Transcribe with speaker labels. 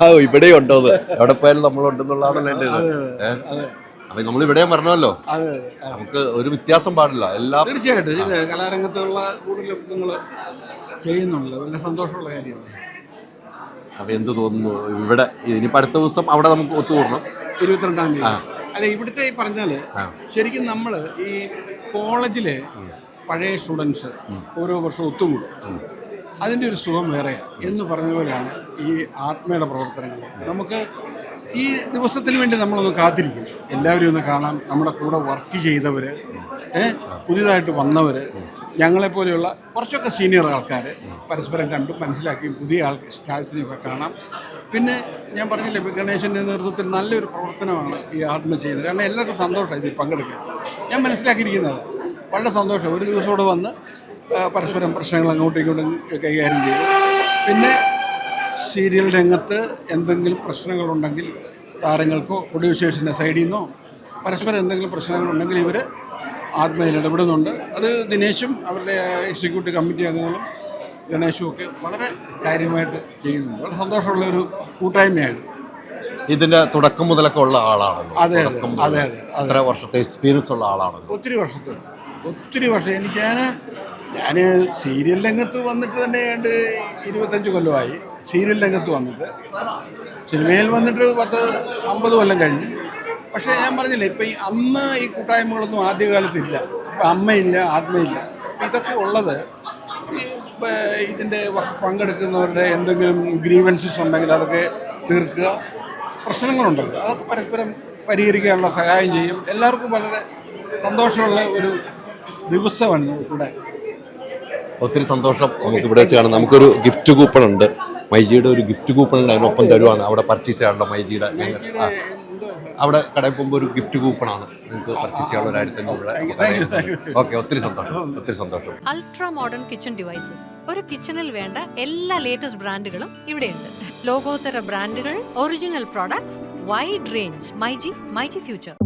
Speaker 1: ആ ഇവിടെ ഉണ്ടോ എവിടെ പോയാലും നമ്മളുണ്ടെന്നുള്ളതാണല്ലോ എന്റെ ഇത് അപ്പൊ നമ്മൾ ഇവിടെ പറഞ്ഞല്ലോ.
Speaker 2: അതെ അതെ
Speaker 1: നമുക്ക് ഒരു വ്യത്യാസം പാടില്ല. എല്ലാ
Speaker 2: തീർച്ചയായിട്ടും. ഇത് കലാരംഗത്തുള്ള കൂടുതലും നിങ്ങൾ ചെയ്യുന്നുണ്ട്. വലിയ സന്തോഷമുള്ള കാര്യമല്ലേ?
Speaker 1: അപ്പൊ എന്ത് തോന്നുന്നു? ഇവിടെ ഇനി അടുത്ത ദിവസം അവിടെ നമുക്ക് ഒത്തുകൂടണം.
Speaker 2: ഇരുപത്തിരണ്ടാം തീയതി. അല്ല ഇവിടുത്തെ ഈ
Speaker 1: ആ.
Speaker 2: ശരിക്കും നമ്മൾ ഈ കോളേജിലെ പഴയ സ്റ്റുഡൻസ് ഓരോ വർഷവും ഒത്തുകൂടും. അതിന്റെ ഒരു സുഖം വേറെ എന്ന് പറഞ്ഞ പോലെയാണ് ഈ ആത്മയുടെ പ്രവർത്തനങ്ങൾ. നമുക്ക് ഈ ദിവസത്തിന് വേണ്ടി നമ്മളൊന്ന് കാത്തിരിക്കും. എല്ലാവരും ഒന്ന് കാണാം. നമ്മുടെ കൂടെ വർക്ക് ചെയ്തവർ പുതിയതായിട്ട് വന്നവർ ഞങ്ങളെപ്പോലെയുള്ള കുറച്ചൊക്കെ സീനിയർ ആൾക്കാർ പരസ്പരം കണ്ടു മനസ്സിലാക്കി പുതിയ ആൾ സ്റ്റാഫ്സിനെയൊക്കെ കാണാം. പിന്നെ ഞാൻ പറഞ്ഞില്ലേ ഗണേശന്റെ നേതൃത്വത്തിൽ നല്ലൊരു പ്രവർത്തനമാണ് ഈ ആത്മ ചെയ്യുന്നത്. കാരണം എല്ലാവർക്കും സന്തോഷമായി ഇതിൽ പങ്കെടുക്കാൻ. ഞാൻ മനസ്സിലാക്കിയിരിക്കുന്നത് വളരെ സന്തോഷം. ഒരു ദിവസം വന്ന് പരസ്പരം പ്രശ്നങ്ങൾ അങ്ങോട്ടും ഇങ്ങോട്ടും കൈകാര്യം ചെയ്യും പിന്നെ സീരിയൽ രംഗത്ത് എന്തെങ്കിലും പ്രശ്നങ്ങളുണ്ടെങ്കിൽ താരങ്ങൾക്കോ പ്രൊഡ്യൂസേഴ്സിന്റെ സൈഡിൽ നിന്നോ പരസ്പരം എന്തെങ്കിലും പ്രശ്നങ്ങളുണ്ടെങ്കിൽ ഇവർ ആത്മയിൽ ഇടപെടുന്നുണ്ട്. അത് ദിനേശും അവരുടെ എക്സിക്യൂട്ടീവ് കമ്മിറ്റി അംഗങ്ങളും ഗണേശും ഒക്കെ വളരെ കാര്യമായിട്ട് ചെയ്യുന്നുണ്ട്. വളരെ സന്തോഷമുള്ള ഒരു കൂട്ടായ്മയായിരുന്നു.
Speaker 1: ഇതിന്റെ തുടക്കം മുതലൊക്കെ ഉള്ള ആളാണ്
Speaker 2: അതെ, അതെ, അതെ,
Speaker 1: വർഷത്തെ എക്സ്പീരിയൻസ് ഉള്ള ആളാണ്
Speaker 2: ഒത്തിരി വർഷത്തെ ഒത്തിരി വർഷം. എനിക്ക് ഞാൻ ഞാൻ സീരിയൽ രംഗത്ത് വന്നിട്ട് തന്നെ ഏണ്ട് ഇരുപത്തഞ്ച് കൊല്ലമായി. സീരിയൽ രംഗത്ത് വന്നിട്ട്. സിനിമയിൽ വന്നിട്ട് പത്ത് അമ്പത് കൊല്ലം കഴിഞ്ഞു. പക്ഷേ ഞാൻ പറഞ്ഞില്ലേ ഇപ്പം ഈ അന്ന് ഈ കൂട്ടായ്മകളൊന്നും ആദ്യകാലത്തില്ല. ഇപ്പം അമ്മയില്ല ആത്മയില്ല. ഇതൊക്കെ ഉള്ളത് ഈ ഇതിന്റെ പങ്കെടുക്കുന്നവരുടെ എന്തെങ്കിലും ഗ്രീവൻസസ് ഉണ്ടെങ്കിൽ അതൊക്കെ തീർക്കുക. പ്രശ്നങ്ങളുണ്ടല്ലോ. അതൊക്കെ പരസ്പരം പരിഹരിക്കാനുള്ള സഹായം ചെയ്യും. എല്ലാവർക്കും വളരെ സന്തോഷമുള്ള ഒരു ദിവസമാണ് കൂടെ
Speaker 1: ഒത്തിരി സന്തോഷം. നമുക്ക് ഇവിടെ വെച്ച് കാണാം. നമുക്കൊരു ഗിഫ്റ്റ് കൂപ്പൺ ഉണ്ട്. മൈജിയുടെ ഒരു ഗിഫ്റ്റ് കൂപ്പൺ ഉണ്ട്. അതിനൊപ്പം തരുവാണ്. അവിടെ പർച്ചേസ് ചെയ്യാനുള്ള മൈജിയുടെ അവിടെ കടയിൽ പോകുമ്പോൾ ഒരു ഗിഫ്റ്റ് ആണ്. നിങ്ങൾക്ക് പർച്ചേസ് ചെയ്യാനുള്ള ഒരു ആയിരത്തി അഞ്ഞൂറ്. ഓക്കെ ഒത്തിരി സന്തോഷം. ഒത്തിരി സന്തോഷം.
Speaker 3: അൾട്രാ മോഡേൺ കിച്ചൺ ഡിവൈസസ് ഒരു കിച്ചണിൽ വേണ്ട എല്ലാ ലേറ്റസ്റ്റ് ബ്രാൻഡുകളും ഇവിടെയുണ്ട്. ലോകോത്തര ബ്രാൻഡുകൾ original products wide range myG myG future